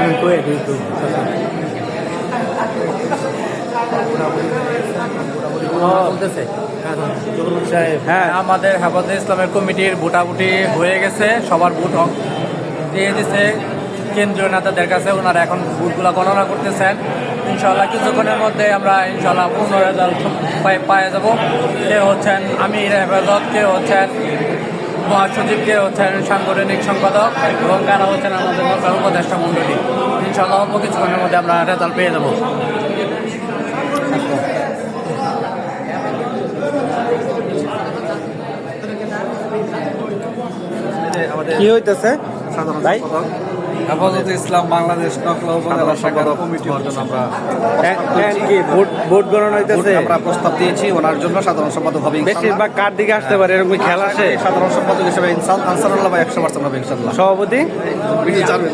আমি কয়ে দিই তো চলতেছে সাহেব। হ্যাঁ আমাদের হেফাজতে ইসলামের কমিটির ভোটাভুটি হয়ে গেছে সবার ভোট দিয়ে দিছে। কেন্দ্রীয় নেতাদের কাছে ওনারা এখন ভোটগুলো গণনা করতেছেন। ইনশাল্লাহ কিছুক্ষণের মধ্যে আমরা ইনশাল্লাহ পূর্ণ রেজাল্ট পায়ে যাব। কে হচ্ছেন আমির হেফাজত কে হচ্ছেন মহাসচিব কে হচ্ছেন সাংগঠনিক সম্পাদক এবং কারা হচ্ছেন আমাদের নৌকার উপদেষ্টা মণ্ডলী। ইনশাল্লাহ অল্প কিছুক্ষণের মধ্যে আমরা রেজাল্ট পেয়ে যাব। কি হইতেছে? ভাই হেফাজতে ইসলাম বাংলাদেশ নকলা উপজেলা শাখার কমিটি অর্জন আমরা হ্যাঁ, ভোট ভোট গণনা হইতেছে? আমরা প্রস্তাব দিয়েছি ওনার জন্য সাধারণ সম্পাদক হবে। বেশিরভাগ কার দিকে আসতে পারে এরকম খেলা আছে? সাধারণ সম্পাদক হিসেবে ইনসান আনসারুল্লাহ বা একশো পার্সেন্ট হবে ইনশাল্লাহ সভাপতি? জানবেন